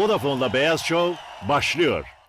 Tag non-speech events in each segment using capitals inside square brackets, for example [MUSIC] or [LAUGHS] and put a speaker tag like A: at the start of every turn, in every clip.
A: Vodafone'la Beyaz Show başlıyor.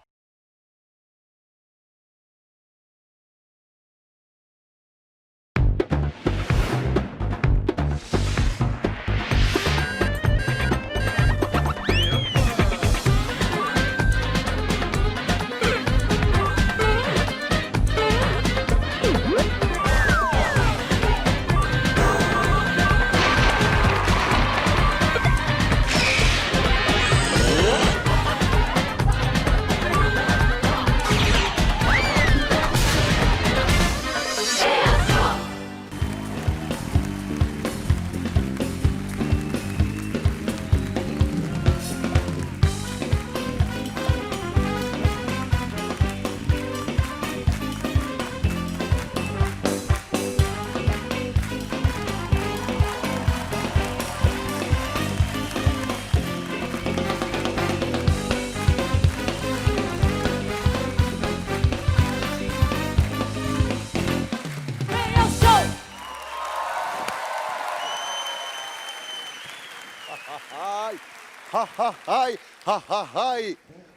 B: Ha ha hay. Ha ha hay.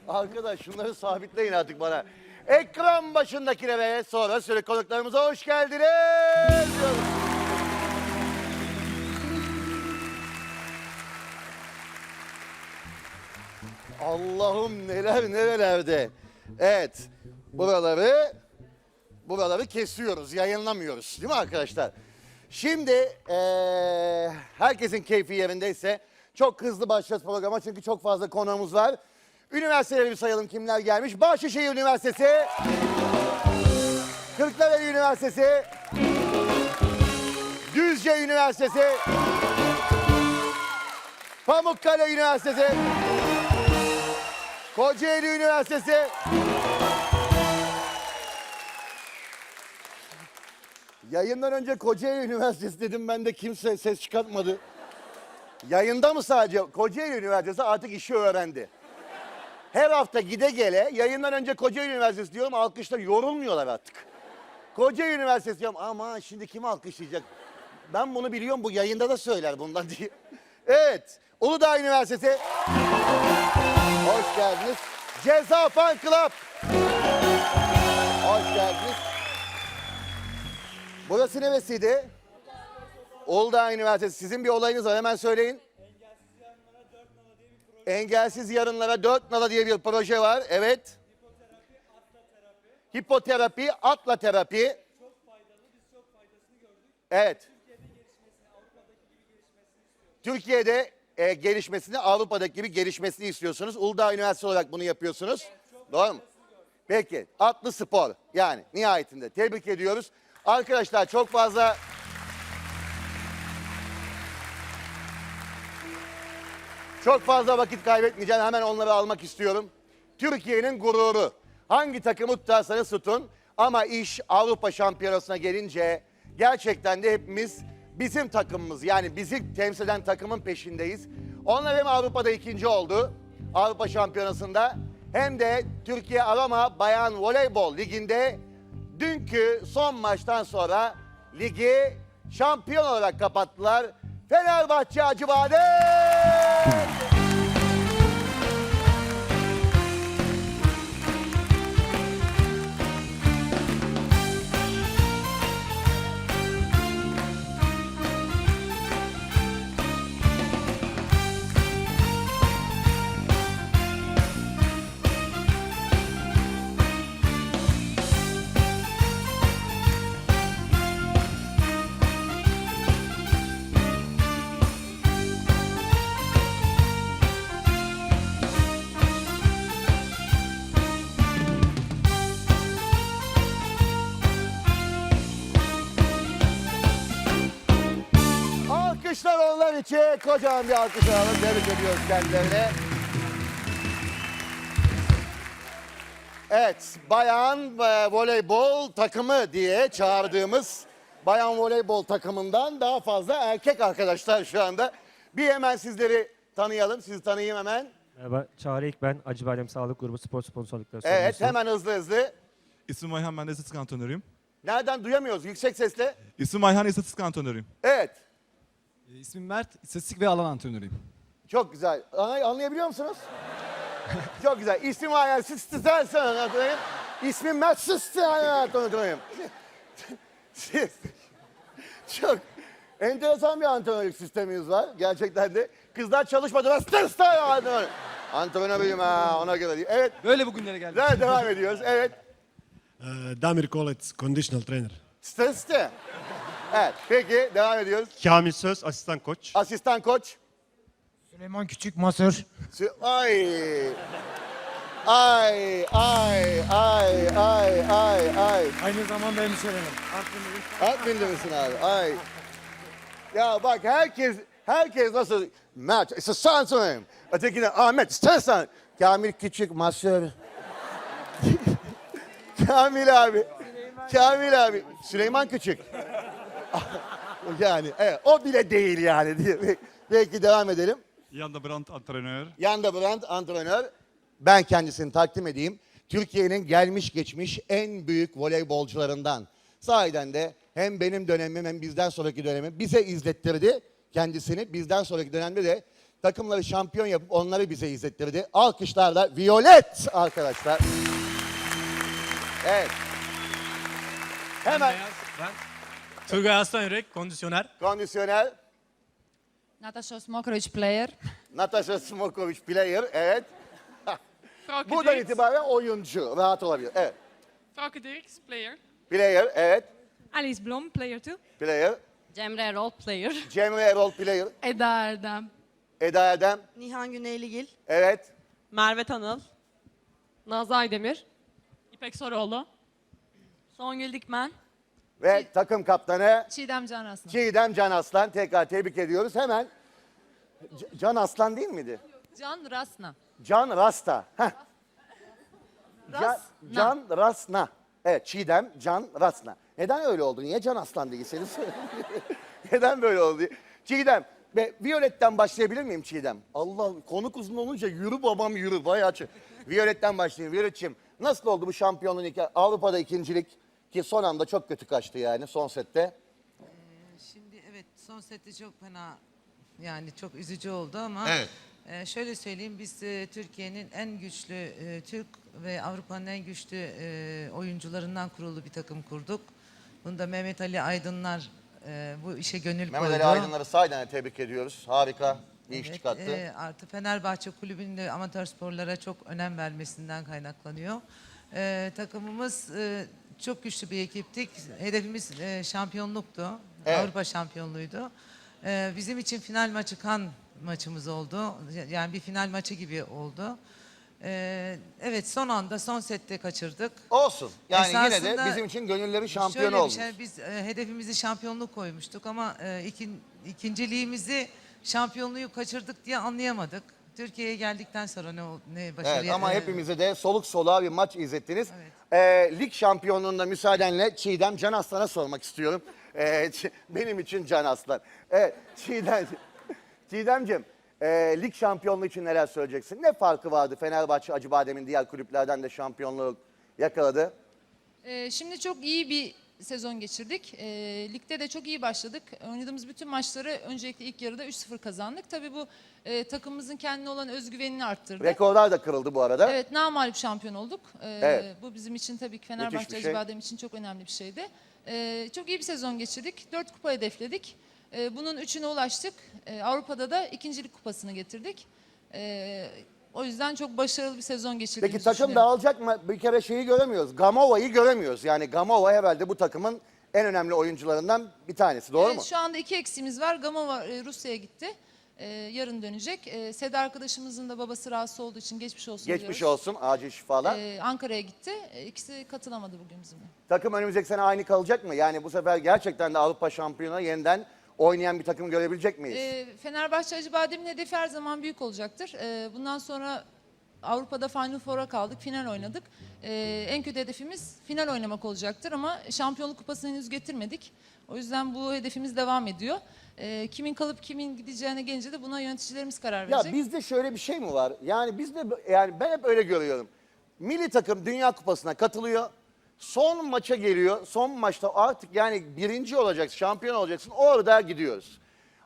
B: Arkadaş şunları sabitleyin artık bana. Ekran başındakine ve sonra süre konuklarımıza hoş geldiniz. Allah'ım neler nerelerde. Evet. Buraları buraları kesiyoruz, yayınlamıyoruz. Değil mi arkadaşlar? Şimdi eee, herkesin keyfi yerindeyse çok hızlı başlayacağız programa çünkü çok fazla konuğumuz var. Üniversiteleri bir sayalım kimler gelmiş. Bahçeşehir Üniversitesi, Kırklareli Üniversitesi, Düzce Üniversitesi, Pamukkale Üniversitesi, Kocaeli Üniversitesi, Yayından önce Kocaeli Üniversitesi dedim ben de kimse ses çıkartmadı. Yayında mı sadece? Kocaeli Üniversitesi artık işi öğrendi. Her hafta gide gele yayından önce Kocaeli Üniversitesi diyorum alkışlar yorulmuyorlar artık. Kocaeli Üniversitesi diyorum ama şimdi kim alkışlayacak? Ben bunu biliyorum bu yayında da söyler bundan diye. Evet Uludağ Üniversitesi. Hoş geldiniz. Ceza Fan Club. Hoş geldiniz. Burası neresiydi? Uludağ Üniversitesi. Sizin bir olayınız var hemen söyleyin. Engelsiz yarınlara dört nala diye bir proje var. Evet. Hipoterapi, atla terapi. Evet. Türkiye'de e, gelişmesini, Avrupa'daki gibi gelişmesini istiyorsunuz. Uludağ Üniversitesi olarak bunu yapıyorsunuz. Doğru mu? Peki, atlı spor. Yani nihayetinde tebrik ediyoruz. Arkadaşlar çok fazla Çok fazla vakit kaybetmeyeceğim. Hemen onları almak istiyorum. Türkiye'nin gururu. Hangi takımı tutarsanız tutun. Ama iş Avrupa Şampiyonası'na gelince gerçekten de hepimiz bizim takımımız yani bizi temsil eden takımın peşindeyiz. Onlar hem Avrupa'da ikinci oldu Avrupa Şampiyonası'nda hem de Türkiye Arama Bayan Voleybol Ligi'nde dünkü son maçtan sonra ligi şampiyon olarak kapattılar. Fenerbahçe Acıbadem! İçin. Kocaman bir alkış alalım. Tebrik ediyoruz kendilerine. Evet, bayan e, voleybol takımı diye çağırdığımız bayan voleybol takımından daha fazla erkek arkadaşlar şu anda. Bir hemen sizleri tanıyalım. Sizi tanıyayım hemen.
C: Merhaba, Çağrı İlk ben. Acıbadem Sağlık Grubu Spor Sponsorlukları
B: Evet,
C: sorumlusu.
B: hemen hızlı hızlı.
D: İsmim Ayhan, ben de estetik antrenörüyüm.
B: Nereden duyamıyoruz? Yüksek sesle.
D: İsmim Ayhan, estetik antrenörüyüm.
B: Evet.
E: İsmim Mert, istatistik ve alan antrenörüyüm.
B: Çok güzel. Anlay- Anlayabiliyor musunuz? Çok güzel. İsim sistem sana anlatayım. İsmim ben sistem anlatayım. Siz çok enteresan bir antrenörlük sistemimiz var. Gerçekten de. Kızlar çalışmadı. Ben sistem antrenör. Antrenörüyüm ha ona göre değil. Evet.
E: Böyle bugünlere geldik.
B: Devam ediyoruz. Evet.
F: Uh, Damir Kolets, conditional trainer.
B: Siste. Evet. Peki devam ediyoruz.
C: Kamil Söz, asistan koç.
B: Asistan koç.
G: Süleyman Küçük Masör.
B: Sü- Ay. Ay, ay, ay, ay, ay, ay.
G: Aynı zamanda hemşerim.
B: Artvinli misin abi? Ay. Ya bak herkes, herkes nasıl? Mert, işte Sansoy'um. Ötekine Ahmet, istersen. Kamil Küçük, Masör. [LAUGHS] Kamil abi. Kamil abi. Süleyman Küçük. [LAUGHS] yani evet, o bile değil yani. [LAUGHS] diye. Peki devam edelim.
D: Jan de Brandt antrenör.
B: Yanda Brandt antrenör. Ben kendisini takdim edeyim. Türkiye'nin gelmiş geçmiş en büyük voleybolcularından. Sahiden de hem benim dönemim hem bizden sonraki dönemi bize izlettirdi kendisini. Bizden sonraki dönemde de takımları şampiyon yapıp onları bize izlettirdi. Alkışlarla Violet arkadaşlar. Evet. Hemen
H: Turgay Aslanürek, kondisyoner.
B: kondisyoner
I: Natasha Smokrovic player. [LAUGHS]
B: Natasha Smokovic player. Evet. [LAUGHS]
J: Frauke
B: Buradan
J: Dirks,
B: itibaren oyuncu. Rahat olabilir. Evet.
J: Frauke Dirks, player.
B: Player. Evet.
J: Alice Blom, player 2.
B: Player.
I: Cemre role player. [LAUGHS]
B: Cemre Erol player.
J: Eda Erdem.
B: Eda Erdem.
K: Nihan Güneyligil.
B: Evet.
K: Merve Tanıl.
I: Nazlı Aydemir.
J: İpek Soroğlu.
K: Songül Dikmen.
B: Ve takım kaptanı
I: Çiğdem Can Aslan.
B: Çiğdem Can Aslan. Tekrar tebrik ediyoruz. Hemen C- Can Aslan değil miydi?
I: Can Rasna.
B: Can Rasta. Heh. Can,
I: Rasna.
B: Can Rasna. Evet Çiğdem Can Rasna. Neden öyle oldu? Niye Can Aslan değilseniz? [LAUGHS] Neden böyle oldu? Çiğdem. Ve Violet'ten başlayabilir miyim Çiğdem? Allah konuk uzun olunca yürü babam yürü bayağı çı- Violet'ten başlayayım. Violet'ciğim nasıl oldu bu şampiyonluğun iki, Avrupa'da ikincilik ki son anda çok kötü kaçtı yani son sette.
K: Şimdi evet son sette çok fena yani çok üzücü oldu ama
B: Evet.
K: e, şöyle söyleyeyim biz e, Türkiye'nin en güçlü e, Türk ve Avrupa'nın en güçlü e, oyuncularından kurulu bir takım kurduk. Bunda Mehmet Ali Aydınlar e, bu işe gönül
B: Mehmet
K: koydu.
B: Ali Aydınları sahiden tebrik ediyoruz. Harika bir iş
K: Evet,
B: çıkarttı.
K: e, artı Fenerbahçe Kulübü'nün de amatör sporlara çok önem vermesinden kaynaklanıyor. E, takımımız e, çok güçlü bir ekiptik. Hedefimiz e, şampiyonluktu.
B: Evet.
K: Avrupa şampiyonluğuydu. E, bizim için final maçı kan maçımız oldu. Yani bir final maçı gibi oldu. E, evet son anda son sette kaçırdık.
B: Olsun. Yani yine de
K: Esasında
B: bizim için gönülleri şampiyon
K: Şöyle bir
B: olmuş.
K: şey, biz e, hedefimizi şampiyonluk koymuştuk ama e, ikin, ikinciliğimizi şampiyonluğu kaçırdık diye anlayamadık. Türkiye'ye geldikten sonra ne ol- ne başarıya...
B: Evet ama
K: e,
B: hepimize de soluk soluğa bir maç izlettiniz.
K: Evet.
B: Ee, lig şampiyonluğunda müsaadenle Çiğdem Can Aslan'a sormak istiyorum. [LAUGHS] Ee, benim için Can Aslan. Evet Çiğdem, [LAUGHS] Çiğdemciğim e, lig şampiyonluğu için neler söyleyeceksin? Ne farkı vardı Fenerbahçe Acıbadem'in diğer kulüplerden de şampiyonluğu yakaladı?
I: Ee, şimdi çok iyi bir sezon geçirdik. Ee, ligde de çok iyi başladık. Oynadığımız bütün maçları öncelikle ilk yarıda 3-0 kazandık. Tabii bu e, takımımızın kendine olan özgüvenini arttırdı.
B: Rekorlar da kırıldı bu arada.
I: Evet, namalip şampiyon olduk. Ee,
B: Evet.
I: Bu bizim için tabii ki
B: Müthiş
I: Fenerbahçe
B: bir şey.
I: Acıbadem için çok önemli bir şeydi. Ee, çok iyi bir sezon geçirdik. Dört kupa hedefledik. Ee, bunun üçüne ulaştık. Ee, Avrupa'da da ikincilik kupasını getirdik. Ee, o yüzden çok başarılı bir sezon geçirdiğimizi
B: Peki takım
I: düşünüyorum.
B: dağılacak mı? Bir kere şeyi göremiyoruz. Gamova'yı göremiyoruz. Yani Gamova herhalde bu takımın en önemli oyuncularından bir tanesi. Doğru
I: Evet,
B: mu?
I: Şu anda iki eksiğimiz var. Gamova e, Rusya'ya gitti. Ee, yarın dönecek. Ee, Seda arkadaşımızın da babası rahatsız olduğu için geçmiş olsun
B: Geçmiş
I: diyoruz.
B: olsun. Acil şifalar.
I: Ee, Ankara'ya gitti. Ee, İkisi katılamadı bugün bizimle.
B: Takım önümüzdeki sene aynı kalacak mı? Yani bu sefer gerçekten de Avrupa şampiyonu yeniden oynayan bir takım görebilecek miyiz?
I: Ee, Fenerbahçe Acıbadem'in hedefi her zaman büyük olacaktır. Ee, bundan sonra Avrupa'da Final Four'a kaldık, final oynadık. Ee, en kötü hedefimiz final oynamak olacaktır ama şampiyonluk kupasını henüz getirmedik. O yüzden bu hedefimiz devam ediyor. Ee, kimin kalıp kimin gideceğine gelince de buna yöneticilerimiz karar
B: ya
I: verecek.
B: bizde şöyle bir şey mi var? Yani bizde yani ben hep öyle görüyorum. Milli takım Dünya Kupası'na katılıyor. Son maça geliyor. Son maçta artık yani birinci olacaksın, şampiyon olacaksın. Orada gidiyoruz.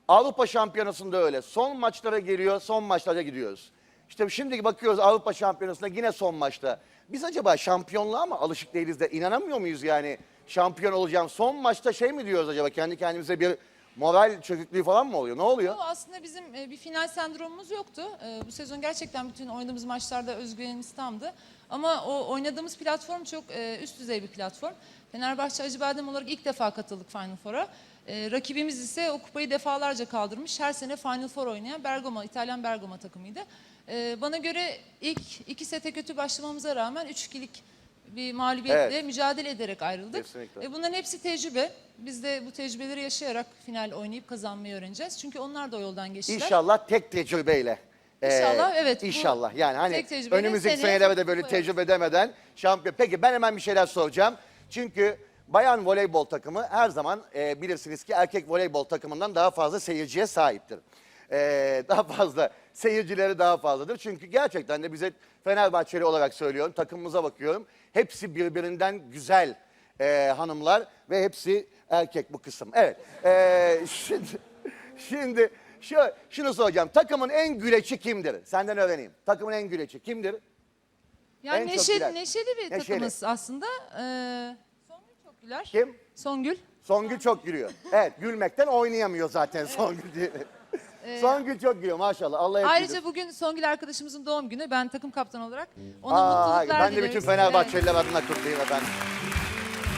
B: Avrupa Şampiyonası'nda öyle. Son maçlara geliyor, son maçlara gidiyoruz. İşte şimdi bakıyoruz Avrupa Şampiyonası'nda yine son maçta. Biz acaba şampiyonluğa mı alışık değiliz de inanamıyor muyuz yani? Şampiyon olacağım. Son maçta şey mi diyoruz acaba? Kendi kendimize bir moral çöküklüğü falan mı oluyor? Ne oluyor?
I: Bu aslında bizim e, bir final sendromumuz yoktu. E, Bu sezon gerçekten bütün oynadığımız maçlarda özgüvenimiz tamdı. Ama o oynadığımız platform çok e, üst düzey bir platform. Fenerbahçe Acıbadem olarak ilk defa katıldık Final Four'a. E, rakibimiz ise o kupayı defalarca kaldırmış. Her sene Final Four oynayan Bergamo, İtalyan Bergamo takımıydı. E, bana göre ilk iki sete kötü başlamamıza rağmen 3-2'lik bir mağlubiyetle
B: Evet.
I: mücadele ederek ayrıldık.
B: Kesinlikle.
I: E, bunların hepsi tecrübe. Biz de bu tecrübeleri yaşayarak final oynayıp kazanmayı öğreneceğiz. Çünkü onlar da o yoldan geçtiler.
B: İnşallah tek tecrübeyle. Ee,
I: İnşallah, evet, bu
B: İnşallah yani hani
I: tek tecrübeyle
B: önümüzdeki
I: seneye
B: senelerde böyle
I: kupaya-
B: tecrübe edemeden şampiyon. Peki ben hemen bir şeyler soracağım. Çünkü bayan voleybol takımı her zaman e, bilirsiniz ki erkek voleybol takımından daha fazla seyirciye sahiptir. Ee, daha fazla seyircileri daha fazladır. Çünkü gerçekten de bize Fenerbahçeli olarak söylüyorum takımımıza bakıyorum. Hepsi birbirinden güzel e, hanımlar ve hepsi erkek bu kısım. Evet. Ee, [LAUGHS] şimdi şimdi şu, şunu soracağım. Takımın en güleçi kimdir? Senden öğreneyim. Takımın en güleçi kimdir?
I: Yani
B: En çok
I: neşeli,
B: gülen.
I: neşeli bir
B: Neşeli.
I: takımız aslında. Ee, Songül çok güler.
B: Kim?
I: Songül.
B: Songül çok gülüyor. Evet gülmekten oynayamıyor zaten Songül diye. Songül çok gülüyor maşallah. Allah hep
I: Ee, Ayrıca bugün Songül arkadaşımızın doğum günü. Ben takım kaptanı olarak ona
B: Aa,
I: mutluluklar
B: ben de bütün Fenerbahçeliler adına kutlayayım efendim.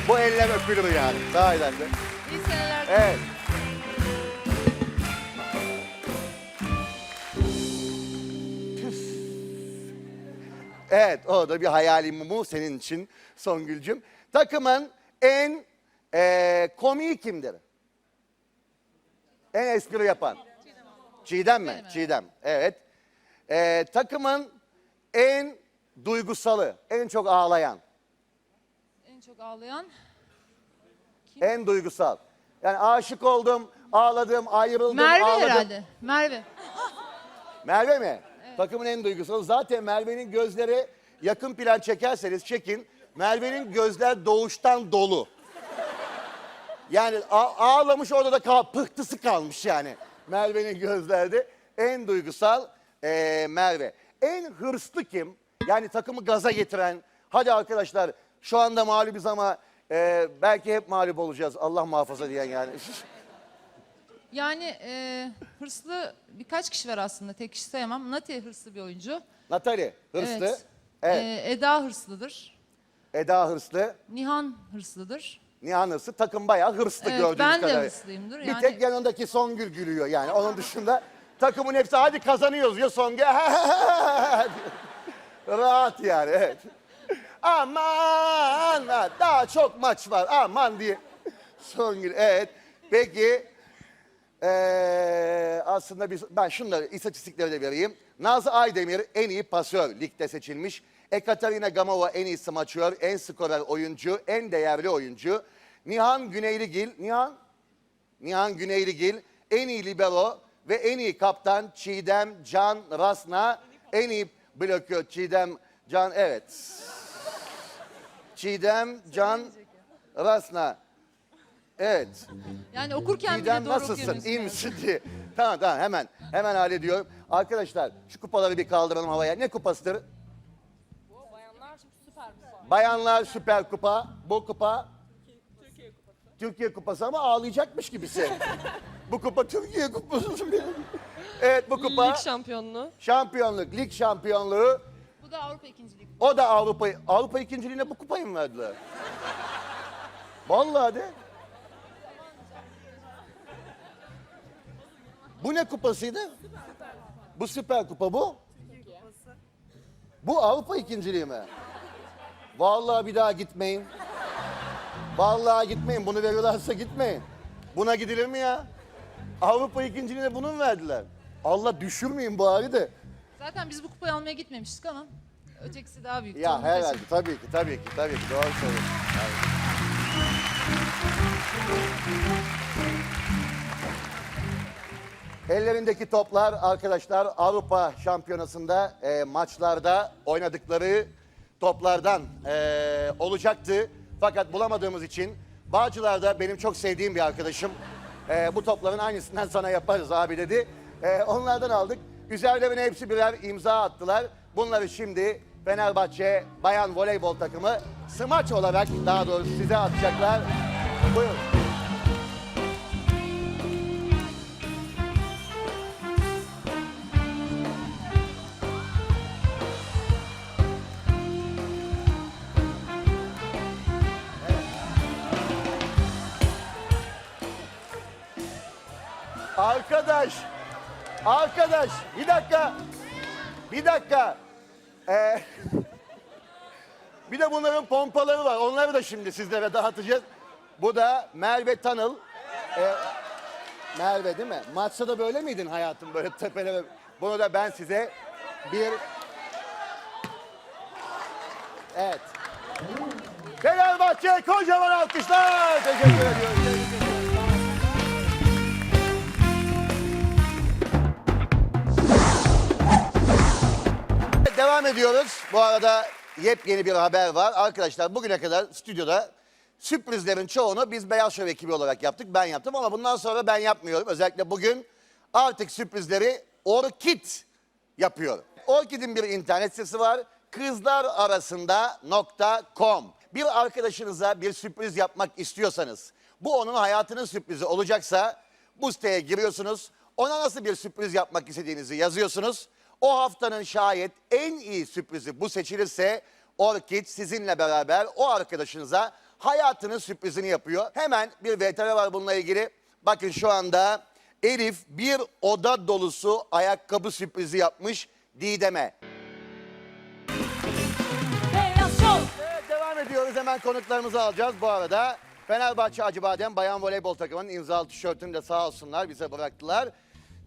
B: Bu eller öpülür yani. Sahiden de.
I: Evet. İyi seneler.
B: Evet. Evet, o da bir hayalim mumu senin için Songül'cüm. Takımın en eee komiği kimdir? En espri yapan? Çiğdem mi? Çiğdem, evet. Eee, takımın en duygusalı, en çok ağlayan,
I: En çok ağlayan.
B: en duygusal. Yani aşık oldum, ağladım, ayrıldım,
I: Merve
B: ağladım.
I: herhalde. Merve.
B: Merve mi? Takımın en duygusalı. Zaten Merve'nin gözleri yakın plan çekerseniz çekin. Merve'nin gözler doğuştan dolu. Yani a- ağlamış orada da kal pıhtısı kalmış yani. Merve'nin gözlerde en duygusal eee, Merve. En hırslı kim? Yani takımı gaza getiren. Hadi arkadaşlar şu anda mağlubiz ama eee, belki hep mağlup olacağız. Allah muhafaza diyen yani. [LAUGHS]
I: Yani e, hırslı birkaç kişi var aslında. Tek kişi sayamam. Nati hırslı bir oyuncu.
B: Natali hırslı.
I: Evet.
B: Evet.
I: E, Eda hırslıdır.
B: Eda hırslı.
I: Nihan hırslıdır.
B: Nihan hırsı takım bayağı hırslı
I: Evet,
B: gördüğünüz
I: ben de
B: kadarıyla.
I: hırslıyımdır.
B: Bir
I: Yani-
B: tek yanındaki Songül gülüyor yani. Onun dışında takımın hepsi hadi kazanıyoruz diyor Songül. [LAUGHS] Rahat yani evet. Aman daha çok maç var aman diye. Songül evet. Peki ee, aslında biz, ben şunları istatistikleri de vereyim. Nazlı Aydemir en iyi pasör ligde seçilmiş. Ekaterina Gamova en iyi smaçör, en skorer oyuncu, en değerli oyuncu. Nihan Güneyligil, Nihan? Nihan Güneyligil en iyi libero ve en iyi kaptan Çiğdem Can Rasna. En iyi blokör Çiğdem Can, evet. Çiğdem Can Rasna. Evet.
I: Yani okurken bile
B: Didem
I: doğru
B: nasılsın?
I: okuyamıyorsun
B: İyi misin diye. [LAUGHS] Tamam tamam hemen hemen hallediyorum. Arkadaşlar şu kupaları bir kaldıralım havaya. Ne kupasıdır? Bayanlar Süper Kupa. Bu kupa Türkiye Kupası ama ağlayacakmış gibisin. bu kupa Türkiye Kupası. evet bu kupa
J: Lig şampiyonluğu.
B: şampiyonluk, lig şampiyonluğu.
I: Bu da Avrupa ikincilik.
B: O da Avrupa Avrupa ikinciliğine bu kupayı mı verdiler? Vallahi de. Bu ne kupasıydı? Bu süper kupa bu. Bu Avrupa ikinciliği mi? Vallahi bir daha gitmeyin. Vallahi gitmeyin. Bunu veriyorlarsa gitmeyin. Buna gidilir mi ya? Avrupa ikinciliğine bunu mu verdiler? Allah düşürmeyin bari de.
I: Zaten biz bu kupayı almaya gitmemiştik ama ötekisi daha büyük.
B: Ya herhalde tabii ki tabii ki tabii ki doğru söylüyorsun. Evet. Ellerindeki toplar arkadaşlar Avrupa Şampiyonası'nda e, maçlarda oynadıkları toplardan e, olacaktı. Fakat bulamadığımız için Bağcılar'da benim çok sevdiğim bir arkadaşım Ee, bu topların aynısından sana yaparız abi dedi. Ee, onlardan aldık. Üzerlerine hepsi birer imza attılar. Bunları şimdi Fenerbahçe Bayan Voleybol takımı smaç olarak daha doğrusu size atacaklar. Buyurun. Arkadaş, arkadaş bir dakika, bir dakika. Ee, [LAUGHS] bir de bunların pompaları var. Onları da şimdi sizlere dağıtacağız. Bu da Merve Tanıl. Ee, Merve değil mi? Maçta da böyle miydin hayatım böyle tepeleme? Bunu da ben size bir... Evet. Fenerbahçe kocaman alkışlar. Teşekkür ediyoruz. Devam ediyoruz. Bu arada yepyeni bir haber var. Arkadaşlar bugüne kadar stüdyoda sürprizlerin çoğunu biz Beyaz Şov ekibi olarak yaptık. Ben yaptım ama bundan sonra ben yapmıyorum. Özellikle bugün artık sürprizleri Orkid yapıyor. Orkid'in bir internet sitesi var. Kızlararasında.com Bir arkadaşınıza bir sürpriz yapmak istiyorsanız, bu onun hayatının sürprizi olacaksa bu siteye giriyorsunuz. Ona nasıl bir sürpriz yapmak istediğinizi yazıyorsunuz. O haftanın şayet en iyi sürprizi bu seçilirse Orkid sizinle beraber o arkadaşınıza hayatının sürprizini yapıyor. Hemen bir VTR var bununla ilgili. Bakın şu anda Elif bir oda dolusu ayakkabı sürprizi yapmış Didem'e. Evet, devam ediyoruz. Hemen konuklarımızı alacağız. Bu arada Fenerbahçe Acıbadem Bayan Voleybol takımının imzalı tişörtünü de sağ olsunlar bize bıraktılar.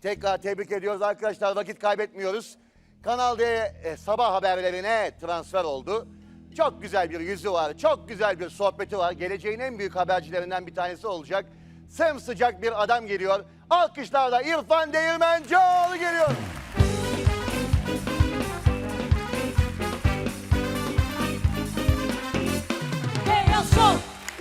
B: Tekrar tebrik ediyoruz arkadaşlar. Vakit kaybetmiyoruz. Kanal D e, sabah haberlerine transfer oldu. Çok güzel bir yüzü var. Çok güzel bir sohbeti var. Geleceğin en büyük habercilerinden bir tanesi olacak. Sımsıcak bir adam geliyor. Alkışlarla İrfan Değirmencioğlu geliyor.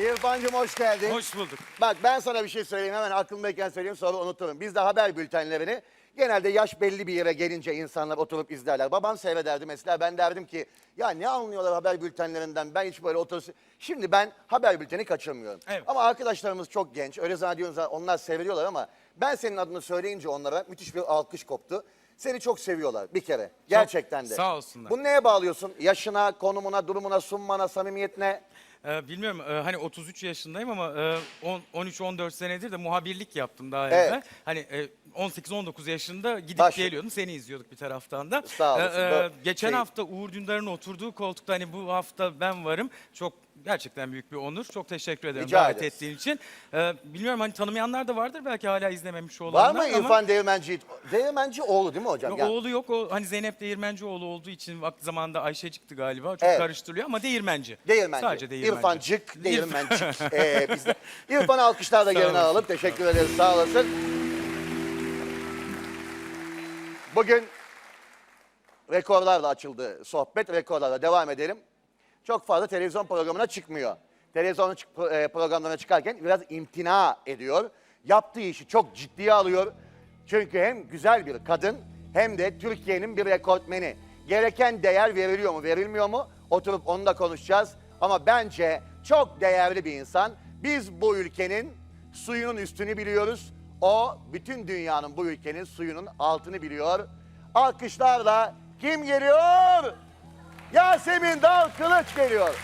B: İrfan'cığım hoş geldin.
H: Hoş bulduk.
B: Bak ben sana bir şey söyleyeyim hemen aklımdayken söyleyeyim sonra unuturum. Biz de haber bültenlerini genelde yaş belli bir yere gelince insanlar oturup izlerler. Babam seyrederdi mesela ben derdim ki ya ne anlıyorlar haber bültenlerinden ben hiç böyle oturup... Şimdi ben haber bülteni kaçırmıyorum.
H: Evet.
B: Ama arkadaşlarımız çok genç öyle zannediyorlar onlar seyrediyorlar ama ben senin adını söyleyince onlara müthiş bir alkış koptu. Seni çok seviyorlar bir kere gerçekten de.
H: sağ olsunlar.
B: Bunu neye bağlıyorsun? Yaşına, konumuna, durumuna, sunmana, samimiyetine?
H: Ee, bilmiyorum e, hani 33 yaşındayım ama e, on- 13-14 senedir de muhabirlik yaptım daha
B: Evet.
H: evvel. Hani e, 18-19 yaşında gidip
B: Baş-
H: geliyordum. Seni izliyorduk bir taraftan da.
B: Sağ olasın.
H: Ee,
B: Bu-
H: geçen
B: şey-
H: hafta Uğur Dündar'ın oturduğu koltukta hani bu hafta ben varım. Çok gerçekten büyük bir onur. Çok teşekkür ederim
B: Rica
H: davet
B: ederiz.
H: ettiğin için. Ee, bilmiyorum hani tanımayanlar da vardır belki hala izlememiş olanlar.
B: Var mı
H: ama-
B: İrfan Değirmenci? Değirmenci oğlu değil mi hocam?
H: Yo,
B: Yani-
H: Oğlu yok. O hani Zeynep Değirmencioğlu olduğu için vakti zamanında Ayşecik'ti galiba. Çok
B: Evet.
H: karıştırılıyor ama Değirmenci.
B: Değirmenci.
H: Sadece Değirmenci.
B: İrfancık, Değirmencik. [LAUGHS] ee, biz de. İrfan alkışlar da
H: Sağ
B: yerine
H: olasın.
B: alalım. Teşekkür ederiz. Sağ olasın. Bugün rekorlarla açıldı sohbet. Rekorlarla devam edelim. Çok fazla televizyon programına çıkmıyor. Televizyon e, programlarına çıkarken biraz imtina ediyor. Yaptığı işi çok ciddiye alıyor. Çünkü hem güzel bir kadın hem de Türkiye'nin bir rekortmeni. Gereken değer veriliyor mu, verilmiyor mu? Oturup onu da konuşacağız. Ama bence çok değerli bir insan. Biz bu ülkenin suyunun üstünü biliyoruz. O bütün dünyanın bu ülkenin suyunun altını biliyor. Alkışlarla kim geliyor? Yasemin Dal Kılıç geliyor.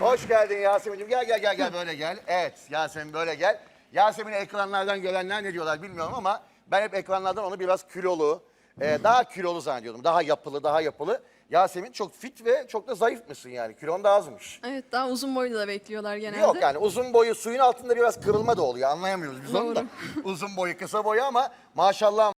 B: Hoş geldin Yasemin'ciğim. Gel gel gel gel böyle gel. Evet Yasemin böyle gel. Yasemin'i ekranlardan görenler ne diyorlar bilmiyorum ama ben hep ekranlardan onu biraz kilolu, e, daha kilolu zannediyordum. Daha yapılı, daha yapılı. Yasemin çok fit ve çok da zayıfmışsın yani. Kilon da azmış.
E: Evet daha uzun boylu da bekliyorlar genelde.
B: Yok yani uzun boyu suyun altında biraz kırılma da oluyor. Anlayamıyoruz biz onu da.
E: Doğru. [LAUGHS]
B: uzun boyu, kısa boyu ama maşallah